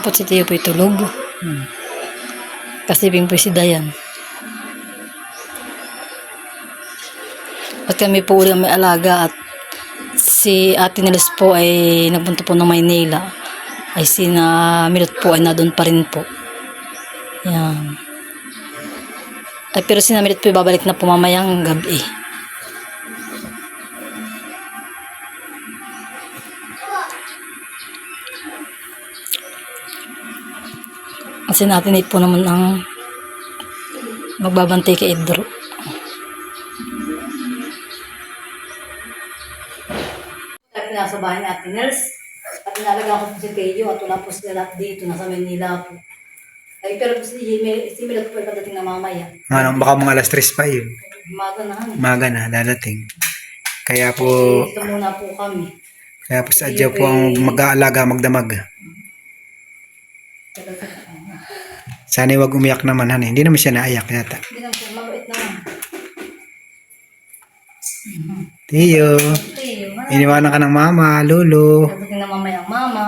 Po si Tio po tulog. Hmm. Kasibing po si Dayan. At kami po ulit may alaga at si Ate Niles po ay nagpunta po ng Maynila. Ay sina Milot po ay nadun pa rin po. Yan. Ay pero si Milot po ay babalik na po mamayang gabi. Kasi natin po naman ang magbabantay kay Idro. At nasa bahay ni Ate Nels. At nalaga ko si Teo at wala po sila lahat dito. Nasa Manila po. Ay, pero si, si Milot po ay pagdating na mamaya. Ano, baka mga alas 3 pa yun. Umaga na han. Umaga na, dadating. Kaya po, Dito muna po kami. kaya po sa adyo po ang mag-aalaga, magdamag. Sana wag umiyak naman, han. Hindi naman siya naiyak yata. Hindi naman siya mabait naman. Tiyo, ha? iniwanan ka ng mama, lolo. Pagdating na mamaya ang mama.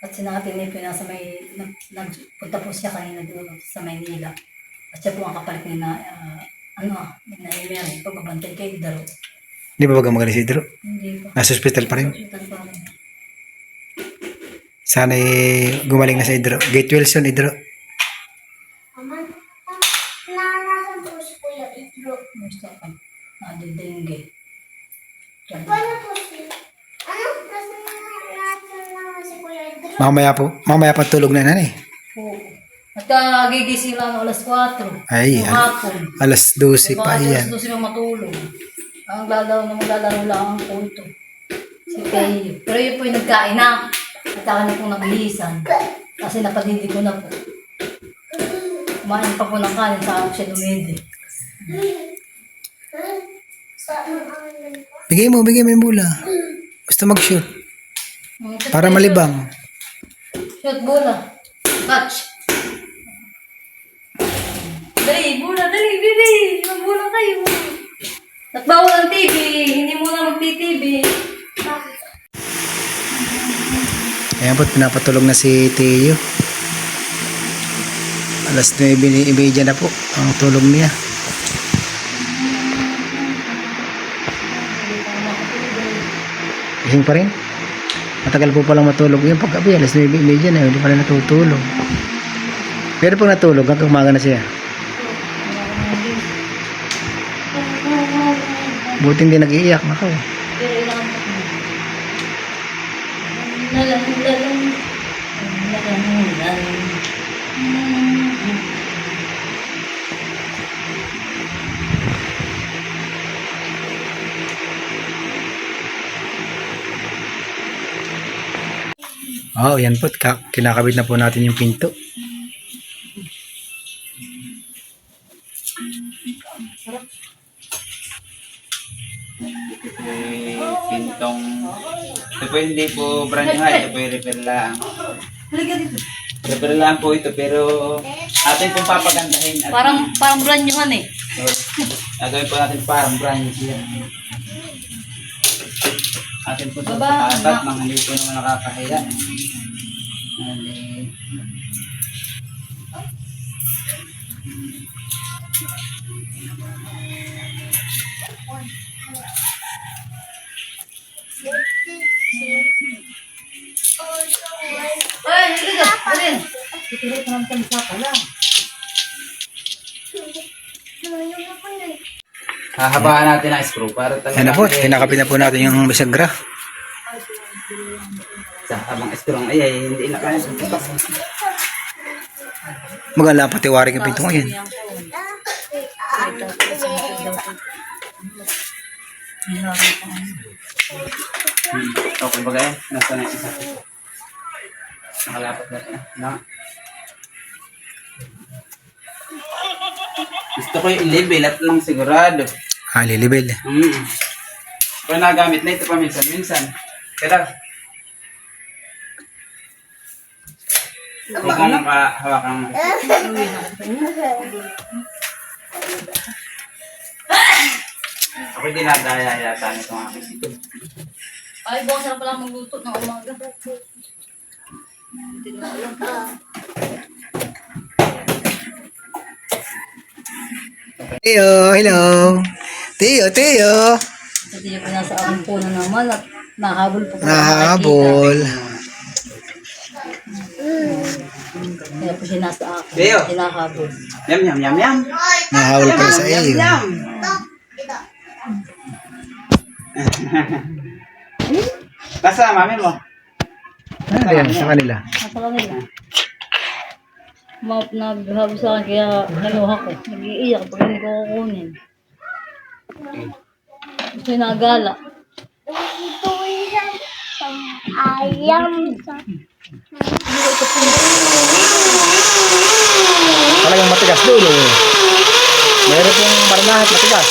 At si natin ni nasa may, nag, nagpunta po siya kanina doon sa Maynila. At siya po ang kapalit ni na, ah, ano ni na Emery, pagbabantay kay Daro. Hindi ba baga magaling si Idro? Hindi po. Nasa hospital pa rin. Hospital pa rin. Sana eh, gumaling na sa Idro. Gate Wilson, Idro. Nanasan po si Kuya Idro. Gusto ka. Nadidengue. Diyan. Paano po si... Ano? Nasa nanasan naman si Kuya Idro. Mamaya po, mamaya pa tulog na nanay. Oo. At uh, gigising lang alas 4. Ay, al- hapon. alas 12 pa yan. alas 12 na matulog. Ang lalaro na maglalaro lang ang punto. Si Teo. Pero yun po yung nagkain na. Ako na pong naglisan. Kasi napadindi ko na po. Kumain pa po ng kanin sa ako siya po? Bigay mo, bigay mo yung bola. Gusto mag-shoot. Para malibang. Shoot, bola. Catch. Dali, bola, dali, bibi. Magbola kayo. At bawal ang TV. Hindi muna magti-TV. Ayan po, pinapatulog na si Teo. Alas 9.30 na po ang tulog niya. Gising pa rin? Matagal po palang matulog yun. Paggabi, alas 9.30 na, hindi pa rin natutulog. Pero pag natulog, hanggang umaga na siya. Buti hindi nag-iiyak. Nako. Pero ilang oh, yan po. Ka- kinakabit na po natin yung pinto. Pintong... Ito po hindi po brand new ha. Ito po yung repair lang. Halika dito. Repair lang po ito pero atin pong papagandahin. At Parang, parang brand new han eh. So, gagawin po natin parang brand new siya. Atin po sa Baba, atat anak. mga hindi po naman nakakahiya. Ano, Tutuloy ka naman sa pala. Hahabaan natin ang screw para talaga. Na po, kinakabit na po natin yung bisagra. Sa habang screw ang ay, ay hindi na kaya. Magala pati waring yung pinto ngayon. Hmm. Okay ba kaya? Nasa na isa. Nakalapat na na. na. Gusto ko yung i-level at lang sigurado. Ah, lilibel. Hmm. Pero nagamit na ito pa minsan-minsan. Pero, Hindi ko nakahawakan mo. Ako dinadaya yata nito mga ito. Ay, bukas na pala magluto ng umaga. Teo, hello. Teo, Teo. Kasi yung nasa aking puno naman at nahabol po. Nahabol. Kaya po siya nasa akin. Leo. Hinahabol. Yum, yum, yum, yum. Nahabol pala sa iyo. Basta, mami mo. Ano yan sa kanila? Nasa kanila. Mga naghabol sa akin kaya naluha ko. Nag-iiyak pag hindi ko kukunin. Gusto yung nagala. Ito isang ayam sa Talagang matigas dulo. Meron yung maranahat matigas.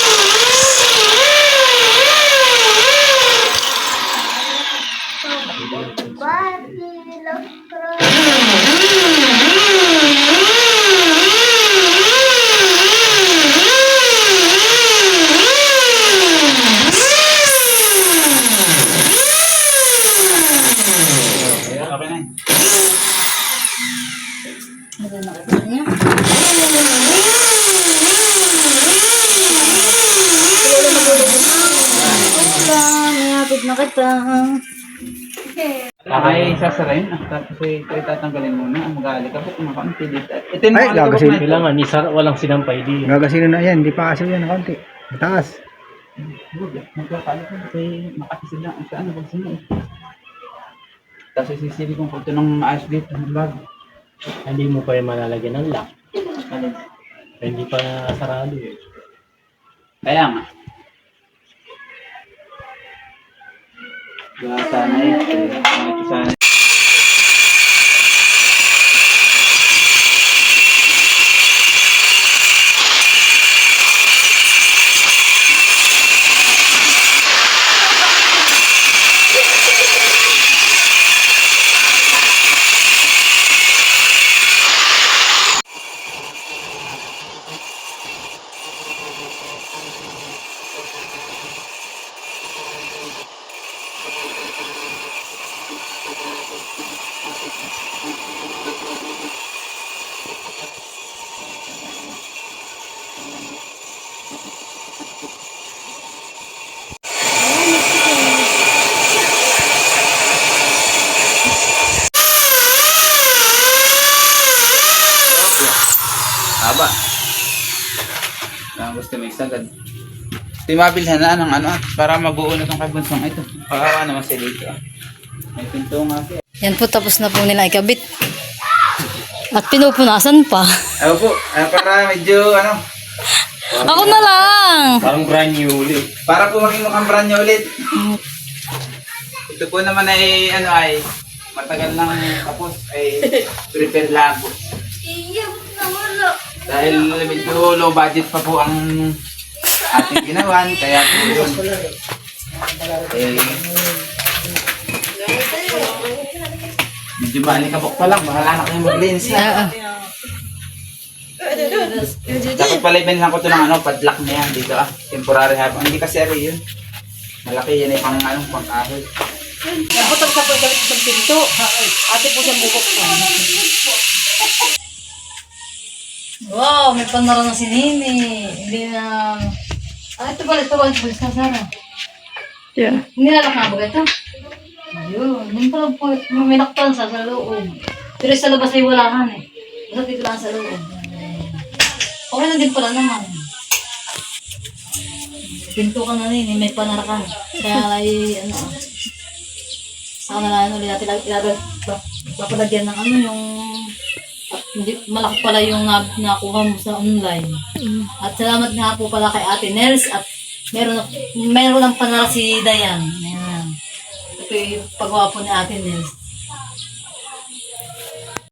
Mayapit na kita. Ay, sasarayin. Ah, tapos eh, ito tatanggalin muna. Ang magali ka po, kumakaunti dito. Ito yung Ay, mga gagasin. na ito. Kailangan, isa, walang sinampay di. Gagasino na yan, hindi pa kasi yan konti. Mataas. Magkakala ko kasi makakisid lang. Sa ano, pag sino eh. Tapos isisili kong kulto ng ayos dito, ng bago. Hindi mo pa yung malalagyan ng lock. Alin? Hindi pa sarado eh. Kaya nga. Sana eh. Ito sana. Haba. Gusto may sagad. Ito yung mabilhan na ng ano, para mabuo na itong kabunsong ito. Pakawa naman siya dito. ah. May pinto nga siya. Yan po, tapos na po nila ikabit. At pinupunasan pa. Ako po, ah, para medyo ano, Ako na lang! Parang brand new ulit. para po maging mukhang brand new ulit. Ito po naman ay ano ay matagal nang tapos ay prepare lang po. Dahil medyo low budget pa po ang ating ginawan, kaya po yun. Eh, medyo malikabok pa lang, bahala na kayo maglinis na. Ah, ah. Dapat pala ibinlan ko ito ng ano, padlock na yan dito ah. Temporary habang. Hindi kasi ari yun. Malaki yan ay pang ano, pang ahol. Ako tapos na po ikabit sa pinto. Ate po siyang bubuksan. Wow, may panara na si Nini. Hindi na... Ah, ito pala, ito pala, ito pala, Sara. Yeah. Nilalak na ba ito? Ayun, hindi pala po, may naktan sa, sa loob. Pero sa labas ay walahan eh. Basta dito lang sa loob. Okay na din pala naman. Pinto ka na rin, eh, may panara ka. Kaya ay, ano ah. Saka na lang ulit natin ilagay, papalagyan ng ano yung hindi, malaki pala yung na, nakuha mo sa online. At salamat nga po pala kay Ate Nels at meron, meron lang pala si Dayan. Ayan. Ito yung paggawa po ni Ate Nels.